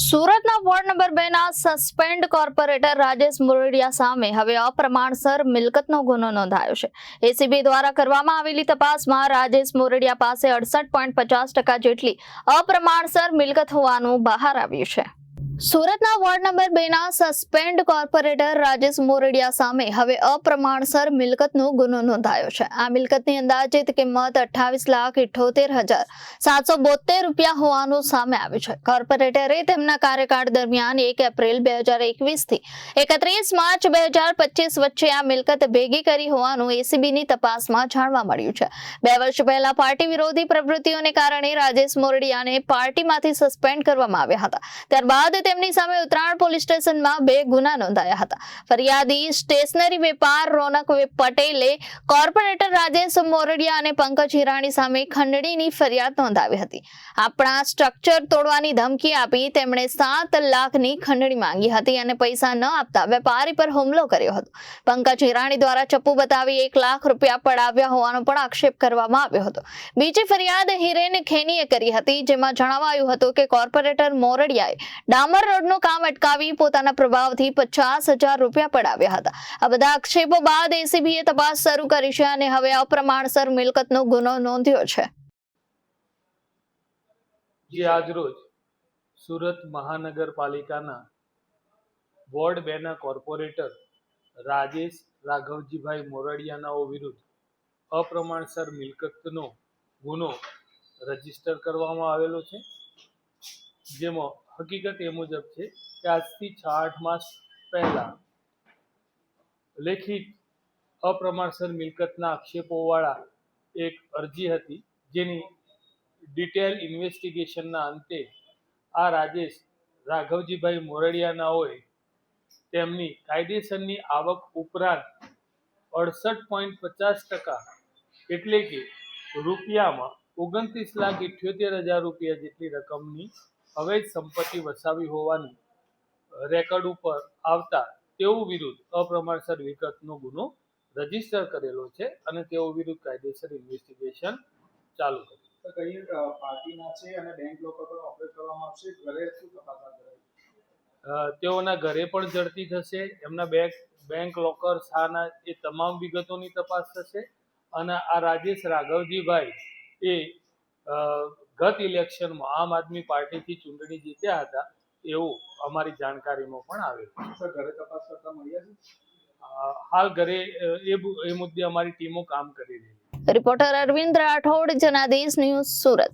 સુરતના ward number બે ના સસ્પેન્ડ કોર્પોરેટર રાજેશ મુરડિયા સામે હવે અપ્રમાણસર મિલકતનો ગુનો નોંધાયો છે. એસીબી દ્વારા કરવામાં આવેલી તપાસમાં રાજેશ મુરડિયા પાસે અડસઠ પોઈન્ટ પચાસ ટકા જેટલી અપ્રમાણસર મિલકત હોવાનું બહાર આવ્યું છે. સુરતના વોર્ડ નંબર બે ના સસ્પેન્ડ કોર્પોરેટર રાજેશ મોરડિયા સામે હવે અપ્રમાણસર મિલકતનો ગુનો નોંધાયો છે. આ મિલકતની અંદાજિત કિંમત અઠ્ઠાવીસ લાખ ઇઠોતેર હજાર સાતસો બોતેર રૂપિયા હોવાનું સામે આવ્યું છે. કોર્પોરેટરે તેમના કાર્યકાળ દરમિયાન એક એપ્રિલ બે હજાર એકવીસથી એકત્રીસ માર્ચ બે હજાર પચીસ વચ્ચે આ મિલકત ભેગી કરી હોવાનું એસીબીની તપાસમાં જાણવા મળ્યું છે. બે વર્ષ પહેલા પાર્ટી વિરોધી પ્રવૃત્તિઓને કારણે રાજેશ મોરડિયાને પાર્ટીમાંથી સસ્પેન્ડ કરવામાં આવ્યા હતા. ત્યારબાદ તેમની સામે ઉત્તરાયણ પોલીસ સ્ટેશનમાં બે ગુના નોંધાયા હતા. ફરિયાદી સ્ટેશનરી વેપાર રોનક પટેલે કોર્પોરેટર રાજેશ મોરડિયા અને પંકજ હિરાણી સામે ખંડણીની ફરિયાદ નોંધાવી હતી. આપણા સ્ટ્રક્ચર તોડવાની ધમકી આપી તેમણે સાત લાખની ખંડણી માંગી હતી અને પૈસા ન આપતા વેપારી પર હુમલો કર્યો હતો. પંકજ હિરાણી દ્વારા ચપ્પુ બતાવી એક લાખ રૂપિયા પડાવ્યા હોવાનો પણ આક્ષેપ કરવામાં આવ્યો હતો. બીજી ફરિયાદ હિરેન ખેનીએ કરી હતી, જેમાં જણાવાયું હતું કે કોર્પોરેટર મોરડિયાએ ડામર રોડનું કામ અટકાવી પોતાના પ્રભાવથી પચાસ હજાર રૂપિયા પડાવ્યા હતા. આ બધા આક્ષેપો બાદ એસીબીએ તપાસ શરૂ કરી છે અને હવે અપ્રમાણસર મિલકતનો ગુનો નોંધ્યો છે. આજરોજ સુરત મહાનગરપાલિકાના વોર્ડ બેના કોર્પોરેટર રાજેશ રાઘવજીભાઈ મોરડિયાનાઓ વિરુદ્ધ અપ્રમાણસર મિલકતનો ગુનો રજિસ્ટર કરવામાં આવેલો છે. જેમાં હકીકત એ મુજબ છે કે આજથી છ, આઠ માસ પહેલાં લેખિત અપ્રમાણસર મિલકતના આક્ષેપોવાળા એક અરજી હતી, જેની ડિટેલ ઇન્વેસ્ટિગેશનના અંતે આ રાજેશ રાઘવજીભાઈ મોરડિયાનાઓએ તેમની કાયદેસરની આવક ઉપરાંત અડસઠ પોઈન્ટ પચાસ ટકા એટલે કે રૂપિયામાં ઓગણત્રીસ લાખ ઇઠ્યોતેર હજાર રૂપિયા જેટલી રકમની અવૈધ સંપત્તિ વસાવી હોવાની રેકોર્ડ ઉપર આવતા તેઓ વિરુદ્ધ અપ્રમાણસર વિગતનો ગુનો રજિસ્ટર કરેલો છે અને તેઓ વિરુદ્ધ કાયદેસર ઇન્વેસ્ટિગેશન ચાલુ કઈ પાર્ટીના છે અને બેંક લોકો પર ઓપરેટ કરવામાં આવશે? ઘરે શું તપાસ તેઓના ઘરે પણ ઝડપી થશે. એમના બેંક બેંક લોકર શાના એ તમામ વિગતોની તપાસ થશે. અને આ રાજેશ રાઘવજીભાઈ એ ગત ઇલેક્શનમાં આમ આદમી પાર્ટીથી ચૂંટણી જીત્યા હતા એવું અમારી જાણકારીમાં પણ આવેલું સર ઘરે તપાસ કરતા મળ્યા છે? હાલ ઘરે એ એ મુદ્દે અમારી ટીમો કામ કરી રહી છે. Reporter Arvind Rathod Janadesh news Surat.